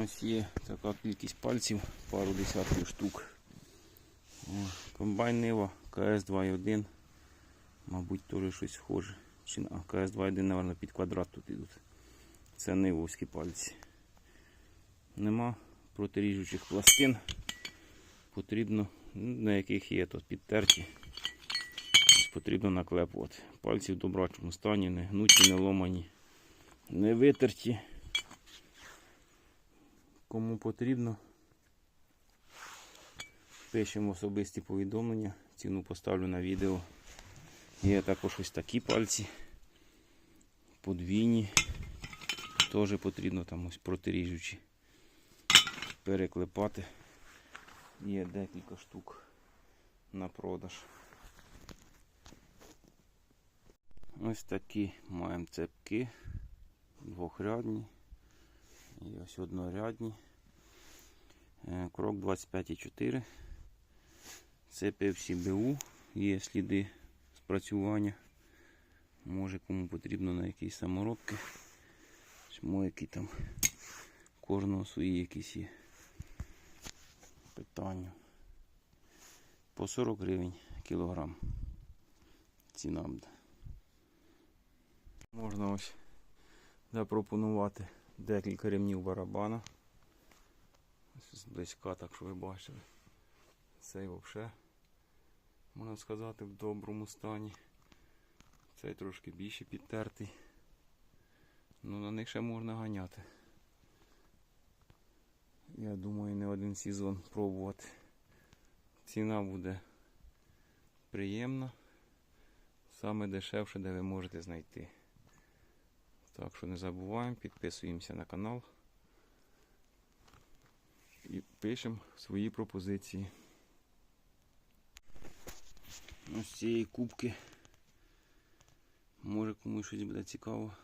Ось є така кількість пальців, пару десятків штук. Комбайн Нива КС 2.1. Мабуть, теж щось схоже. Чи на КС 2.1, мабуть, під квадрат тут ідуть. Це нивовські пальці. Нема протиріжучих пластин. Потрібно, на яких є тут підтерті. Потрібно наклепувати. Пальці в добрачому стані, не гнуті, не ломані, не витерті. Кому потрібно, пишемо особисті повідомлення. Ціну поставлю на відео. Є також ось такі пальці. Подвійні. Теж потрібно там ось протиріжучі переклепати. Є декілька штук на продаж. Ось такі маємо цепки. Двохрядні. І ось однорядні. Е, Крок 25,4. Це БУ. Є сліди спрацювання. Може кому потрібно на якісь саморобки. Чому які там кожного свої якісь є питання. По 40 гривень кілограм. Ціна буде. Можна ось запропонувати декілька ремнів барабана. Ось зблизька, так що ви бачили. Цей взагалі, можна сказати, в доброму стані. Цей трошки більше підтертий. Ну на них ще можна ганяти. Я думаю, не один сезон пробувати. Ціна буде приємна. Саме дешевше, де ви можете знайти. Так що не забуваємо, підписуємося на канал і пишемо свої пропозиції. Ось з цієї кубки. Може комусь щось буде цікаво.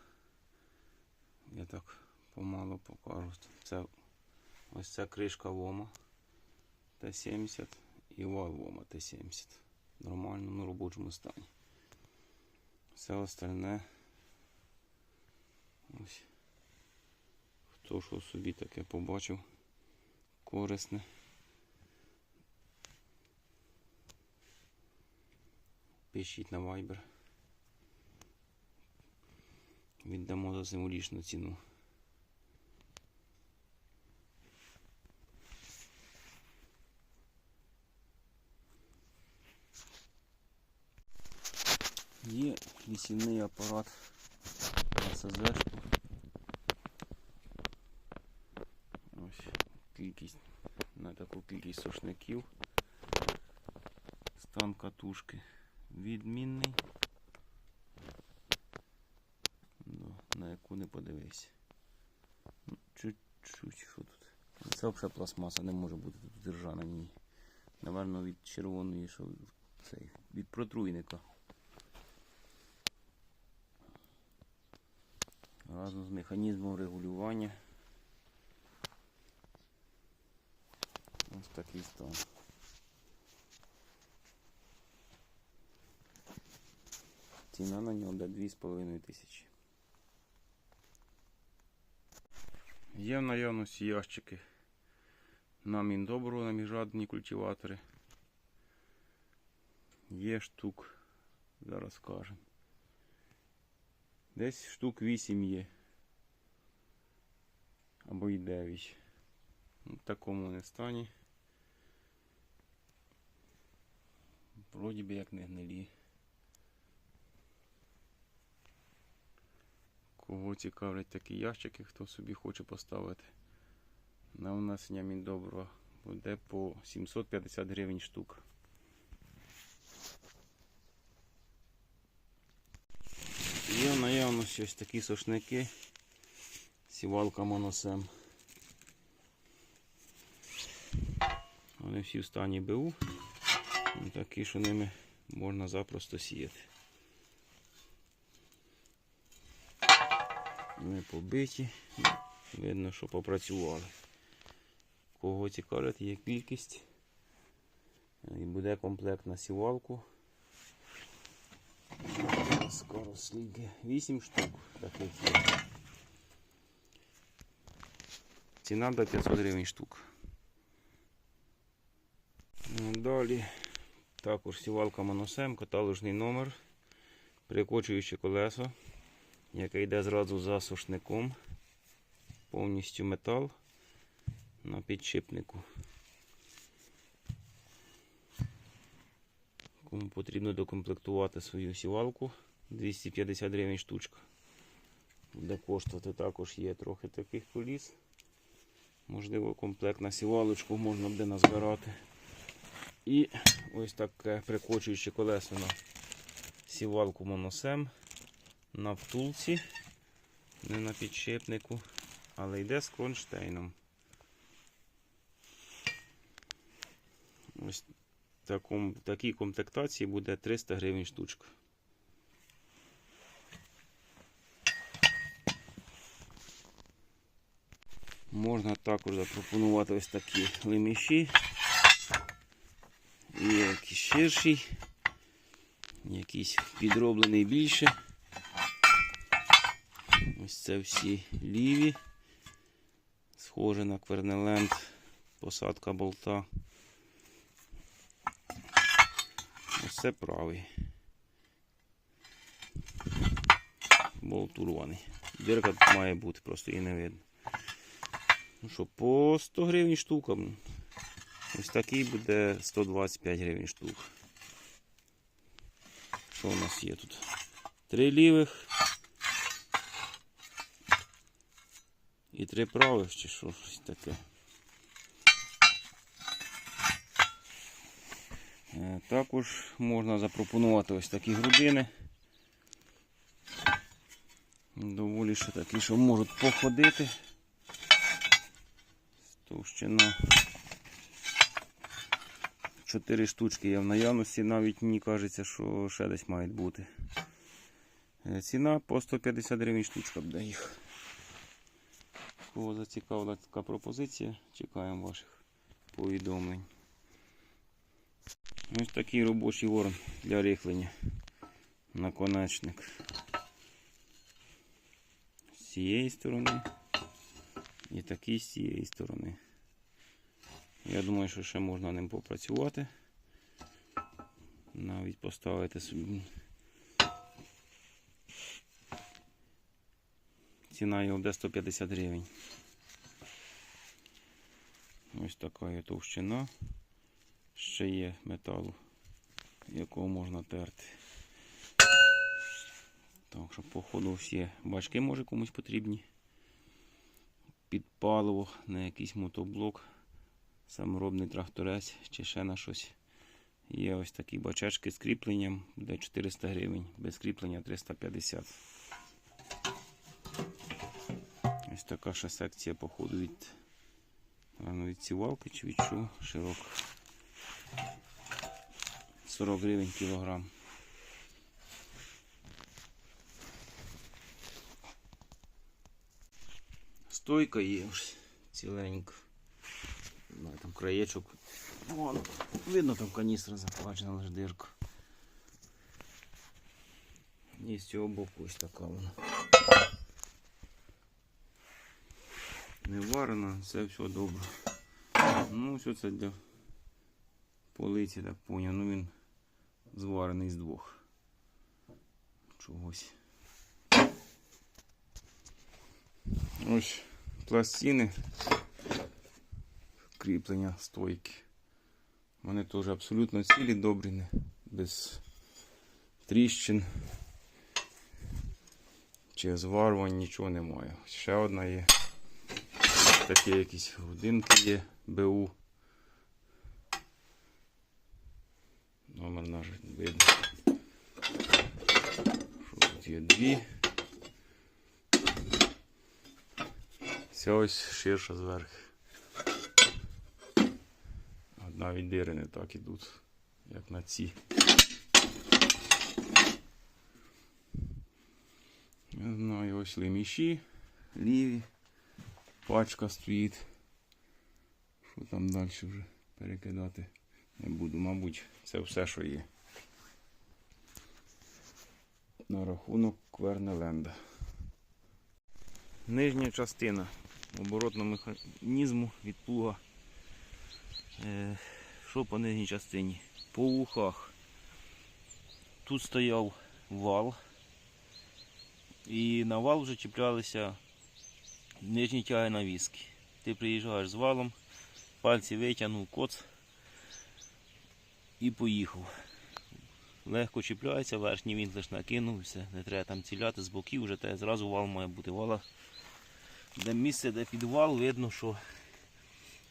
Я так помало покажу. Це ось ця кришка Вома Т-70 і вал Вома Т-70. В нормальному робочому стані. Все остальне ось. Хто що собі таке побачив корисне. Пишіть на Viber. Віддамо за символічну ціну. Є вісільний апарат СЗшку. Ось кількість на таку кількість сошників. Стан катушки відмінний. Ну, на яку не подивися. Ну, Чуть-чуть, що тут. Це взагалі пластмаса, не може бути тут держа на ній. Наверно, від червоної, що цей, від протруйника. Разом з механізмом регулювання. Ось такий стан. Ціна на нього до 2,5 тисячі. Є в наявності ящики на міндобру, на міжрадні культиватори. Є штук, зараз скажемо. Десь штук 8 є. Або й 9. В такому не стані. Вроді би як не гнилі. Кого цікавлять такі ящики, хто собі хоче поставити на внесення міндобрива буде по 750 гривень штука. Є в наявності ось такі сошники. Сівалка моносем. Вони всі в стані БУ. Такі, що ними можна запросто сіяти. Не побиті. Видно, що попрацювали. Кого цікавить, є кількість. І буде комплект на сівалку. Скоро сліги. 8 штук таких є. Ціна до 500 гривень штук. Далі також сівалка моносем, каталожний номер, прикочуюче колесо, яке йде зразу за сушником. Повністю метал на підшипнику. Кому потрібно докомплектувати свою сівалку, 250 гривень штучка. Буде коштувати також є трохи таких коліс. Можливо, комплект на сівалочку можна буде назбирати. І ось таке прикочуюче колесо на сівалку моносем на втулці, не на підшипнику, але йде з кронштейном. Ось такому, такій комплектації буде 300 гривень штучка. Можна також запропонувати ось такі леміші. Є якийсь ширший, якийсь підроблений більше. Ось це всі ліві. Схоже на квернеленд, посадка болта. Ось це правий. Болт урваний. Дирка має бути, просто її не видно. Ну що, по 100 гривень штука. Ось такий буде 125 гривень штук. Що у нас є тут? Три лівих. І три правих, чи що щось таке. Е, Також можна запропонувати ось такі грудини. Доволі ще такі, що можуть походити. Товщина. Чотири штучки є в наявності, навіть мені кажеться, що ще десь мають бути. Е, Ціна по 150 гривень штучка буде їх. Кого зацікавила така пропозиція, чекаємо ваших повідомлень. Ось такий робочий ворон для рихлення. Наконечник. З цієї сторони і такий з цієї сторони. Я думаю, що ще можна ним попрацювати. Навіть поставити собі. Ціна його буде 150 гривень. Ось така є товщина. Ще є металу, якого можна терти. Так що, походу, всі бачки може комусь потрібні. Під паливо на якийсь мотоблок саморобний тракторець чи ще на щось. Є ось такі бачечки з кріпленням, буде 400 гривень, без кріплення 350. Ось така ще секція походу від, від сівалки чи від чого широка. 40 гривень кілограм. Стойка є ціленька. Там краєчок. Вон, видно там каністра захвачена лише дирка. І з цього боку ось така вона. Не варена, це все добре. Ну, все це для полиці, так поняв. Ну він зварений з двох. Чогось. Ось пластини кріплення стойки. Вони теж абсолютно цілі, добрі, без тріщин чи зварювань нічого немає. Ще одна є. Такі якісь годинки є БУ. Номер наш видно. Що тут є дві. Ця ось ширша зверху. Навіть дири не так ідуть, як на ці. Я знаю, ось леміші, ліві, пачка стоїть. Що там далі вже перекидати не буду, мабуть, це все, що є. На рахунок Квернеленда. Нижня частина оборотного механізму від плуга. Е, що по нижній частині? По вухах. Тут стояв вал. І на вал вже чіплялися нижні тяги навіски. Ти приїжджаєш з валом, пальці витягнув коц і поїхав. Легко чіпляється, верхній він лише накинув, все, не треба там ціляти з боків, вже те зразу вал має бути. Вала, де місце, де під вал, видно, що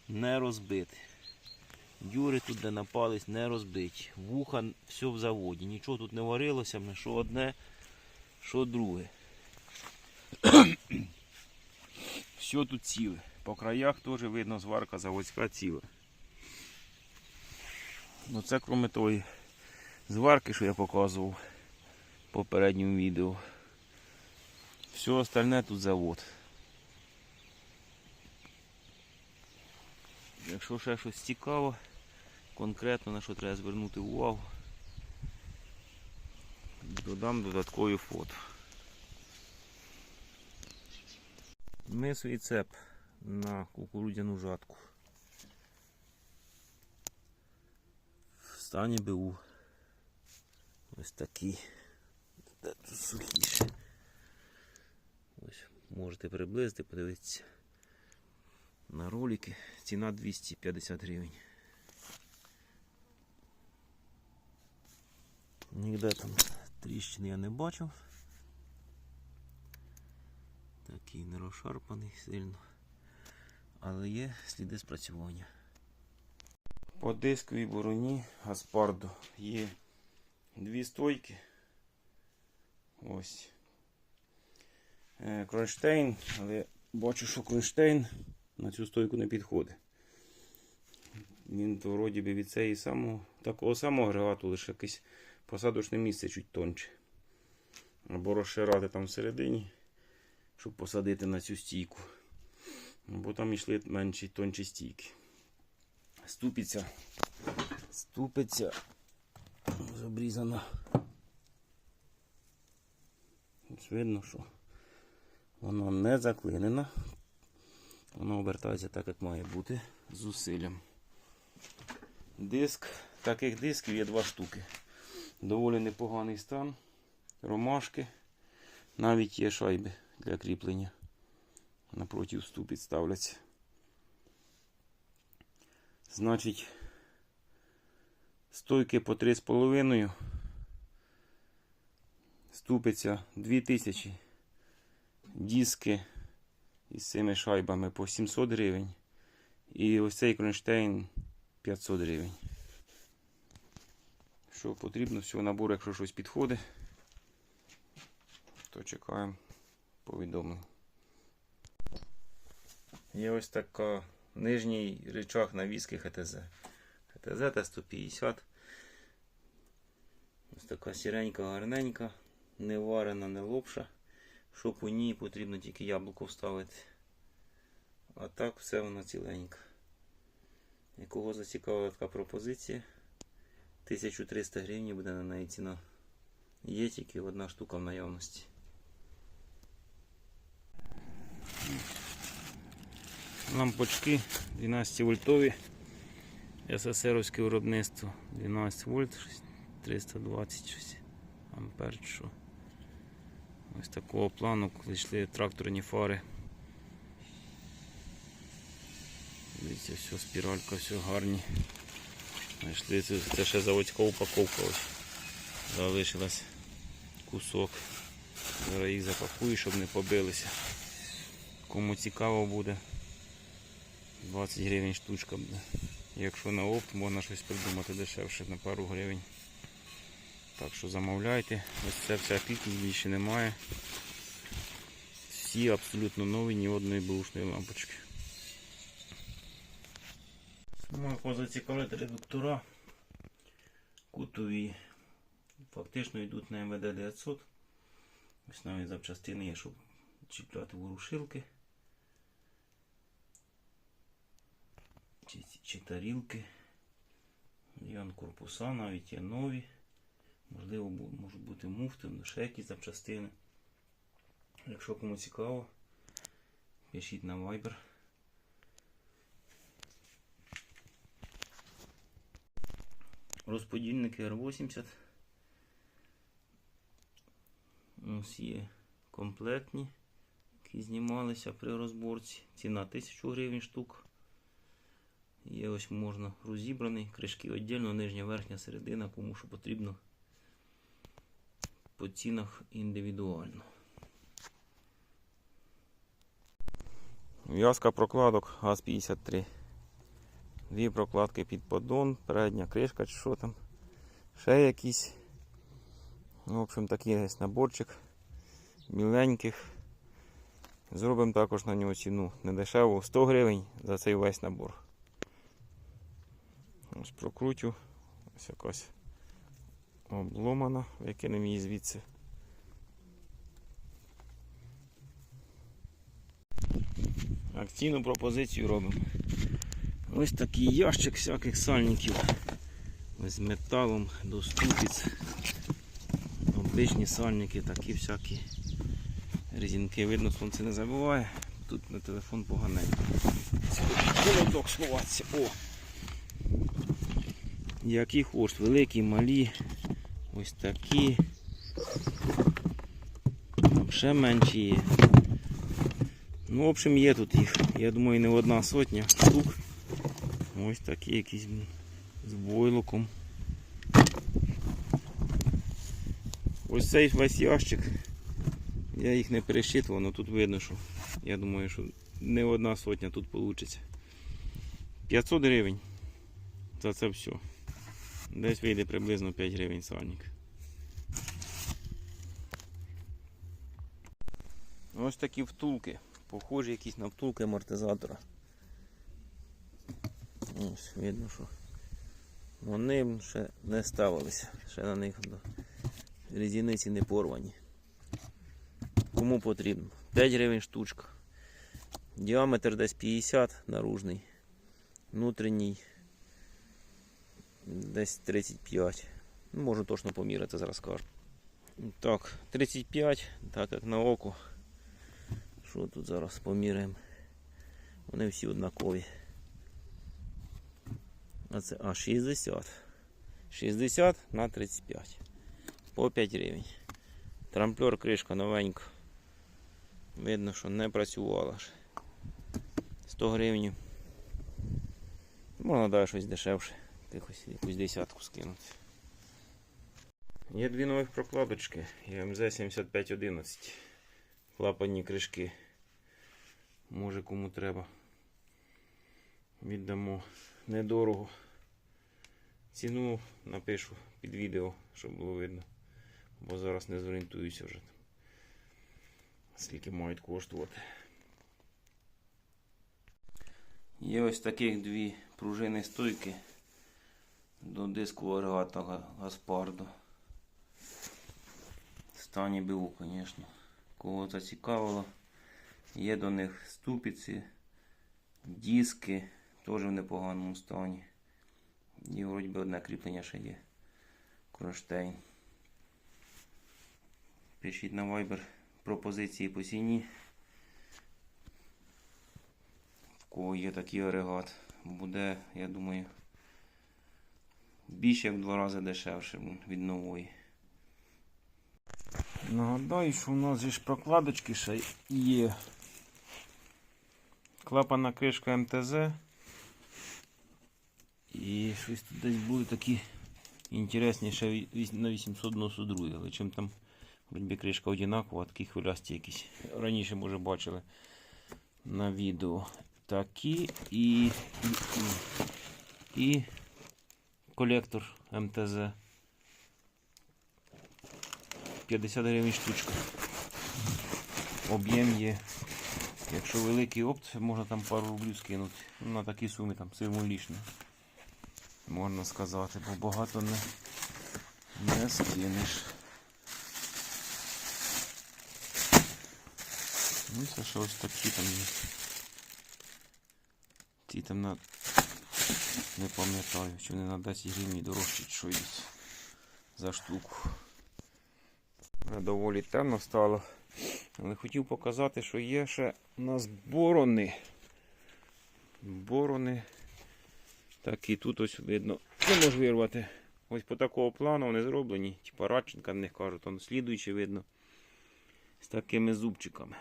не розбите. Дюри тут, де напались, не розбиті. Вуха все в заводі. Нічого тут не варилося, що одне, що друге. все тут ціле. По краях теж видно зварка заводська ціла. Ну це крім тої зварки, що я показував в попередньому відео. Все остальне тут завод. Якщо ще щось цікаво, конкретно на що треба звернути увагу, додам додаткові фото. Мисовий цеп на кукурудзяну жатку. В стані БУ. Ось такий. Сухіше. Ось можете приблизити, подивитися на ролики. Ціна 250 гривень. Ніде там тріщини я не бачив. Такий не розшарпаний сильно. Але є сліди спрацювання. По дисковій бороні Гаспардо є дві стойки. Ось. Е, Кронштейн, але бачу, що кронштейн на цю стойку не підходить. Він то вроді би від цієї самого, такого самого агрегату, лише якесь посадочне місце чуть тонче. Або розширати там всередині, щоб посадити на цю стійку. Бо там йшли менші тончі стійки. Ступиця. Ступиця обрізана. Ось видно, що воно не заклинено. Воно обертається так, як має бути, з зусиллям. Диск, таких дисків є два штуки. Доволі непоганий стан. Ромашки. Навіть є шайби для кріплення. Напроти ступиць ставляться. Значить, стойки по 3,5. Ступиця 2000. Диски із цими шайбами по 700 гривень. І ось цей кронштейн 500 гривень. Що потрібно, всього набору, якщо щось підходить, то чекаємо повідомлень. Є ось така нижній рычаг навіски ХТЗ. ХТЗ Т150. Ось така сіренька, гарненька, не варена, не лопша. Що по ній потрібно тільки яблуко вставити. А так все воно ціленьке. Якого зацікавила така пропозиція? 1300 гривень буде на неї ціна. Є тільки одна штука в наявності. Лампочки 12 вольтові. СССРовське виробництво 12 вольт, щось 320 щось ампер. Що. Ось такого плану, коли йшли тракторні фари. Дивіться, все, спіралька, все гарні. Знайшли це, це ще заводська упаковка. Ось. Залишилась кусок. Зараз їх запакую, щоб не побилися. Кому цікаво буде. 20 гривень штучка буде. Якщо на опт, можна щось придумати дешевше на пару гривень. Так що замовляйте. Ось це вся кількість більше немає. Всі абсолютно нові, ні одної бушної лампочки. Можна зацікавити редуктора кутові. Фактично йдуть на МВД 900. Ось навіть запчастини є, щоб чіпляти ворушилки. Чи, чи тарілки. Є корпуса, навіть є нові. Можливо, можуть бути муфти, ще якісь запчастини. Якщо кому цікаво, Пишіть на Viber. Розподільники R80. Ось є комплектні, які знімалися при розборці. Ціна 1000 гривень штук. Є ось можна розібраний, кришки віддільно, нижня, верхня, середина, кому що потрібно. По цінах індивідуально. В'язка прокладок ГАЗ-53. Дві прокладки під поддон, передня кришка чи що там. Ще якісь. Ну, В общем, такий ось наборчик міленьких. Зробимо також на нього ціну недешеву 100 гривень за цей весь набор. Ось прокрутю. Ось якась обломана, викинемо її звідси. Акційну пропозицію робимо. Ось такий ящик всяких сальників. З металом до ступиць. Обичні сальники, такі всякі резинки. Видно, сонце не забуває. Тут на телефон поганенько. Холодок сховатися. О! Які хочеш, великі, малі. Ось такі. Там ще менші є. Ну, в общем, є тут їх. Я думаю, не одна сотня штук. Ось такі якісь з войлоком. Ось цей весь ящик. Я їх не пересчитував, але тут видно, що я думаю, що не одна сотня тут вийде. 500 гривень за це все. Десь вийде приблизно 5 гривень сальник. Ось такі втулки. Похожі якісь на втулки амортизатора. Ось видно, що вони ще не ставилися. Ще на них до різниці не порвані. Кому потрібно? 5 гривень штучка. Діаметр десь 50 наружний. Внутрішній десь 35. Ну, можу точно поміряти, зараз скажу. Так, 35, так як на око. Що тут зараз поміряємо? Вони всі однакові. А це а 60. 60 на 35. По 5 гривень. Трамплер кришка новенька. Видно, що не працювала ж. 100 гривень. Можна дати щось дешевше. Якусь, якусь десятку скинути. Є дві нових прокладочки. МЗ 7511. Клапанні кришки. Може кому треба. Віддамо недорого. Ціну напишу під відео, щоб було видно. Бо зараз не зорієнтуюся вже. Скільки мають коштувати. Є ось таких дві пружини стойки до диску агрегата Га- Гаспардо. В стані БУ, звісно. Кого зацікавило. Є до них ступиці, диски, теж в непоганому стані. І вроді би одне кріплення ще є. Кронштейн. Пишіть на Viber пропозиції по ціні. В кого є такий агрегат. Буде, я думаю, більше як в два рази дешевше від нової. Нагадаю, що у нас ж прокладочки ще є. Клапана кришка МТЗ. І щось тут десь були такі інтересні ще віс- на 892, але чим там вроді кришка одинакова, такі хвилясті якісь. Раніше, може, бачили на відео. Такі і, і, і колектор МТЗ. 50 гривень штучка. Об'єм є. Якщо великий опт, можна там пару рублів скинути. Ну, на такі суми там символічно. Можна сказати, бо багато не, не скинеш. Ну це що ось такі там є. Ті там на... Не пам'ятаю, чи вони на 10 гривень дорожчі, чи що йдуть за штуку. Доволі темно стало. Але хотів показати, що є ще у нас борони. Борони. Так і тут ось видно. Не можу вирвати. Ось по такого плану вони зроблені. Типа Радченка в них кажуть, он слідуючи видно. З такими зубчиками.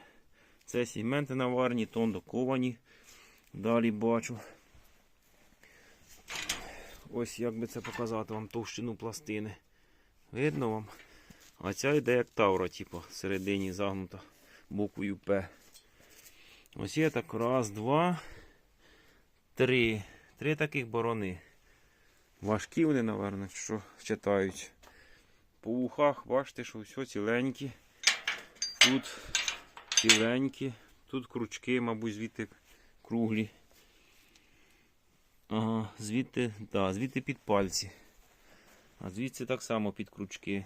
Це сегменти наварні, тондо ковані. Далі бачу. Ось як би це показати вам товщину пластини. Видно вам? А ця йде як тавра, типу, всередині загнута буквою П. Ось є так раз, два, три. Три таких борони. Важкі вони, напевно, що читають. По вухах, бачите, що все ціленькі. Тут ціленькі. Тут крючки, мабуть, звідти круглі. Ага, звідти, да, звідти під пальці. А звідси так само під крючки.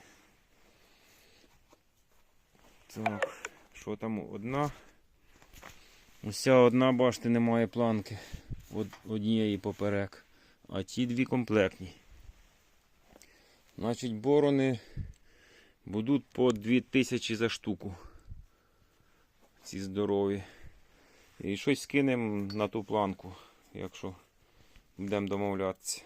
Так, що там одна? Ця одна, бачите, немає планки. Од, однієї поперек. А ті дві комплектні. Значить, борони будуть по 2000 за штуку. Ці здорові. І щось скинемо на ту планку, якщо будемо домовлятися.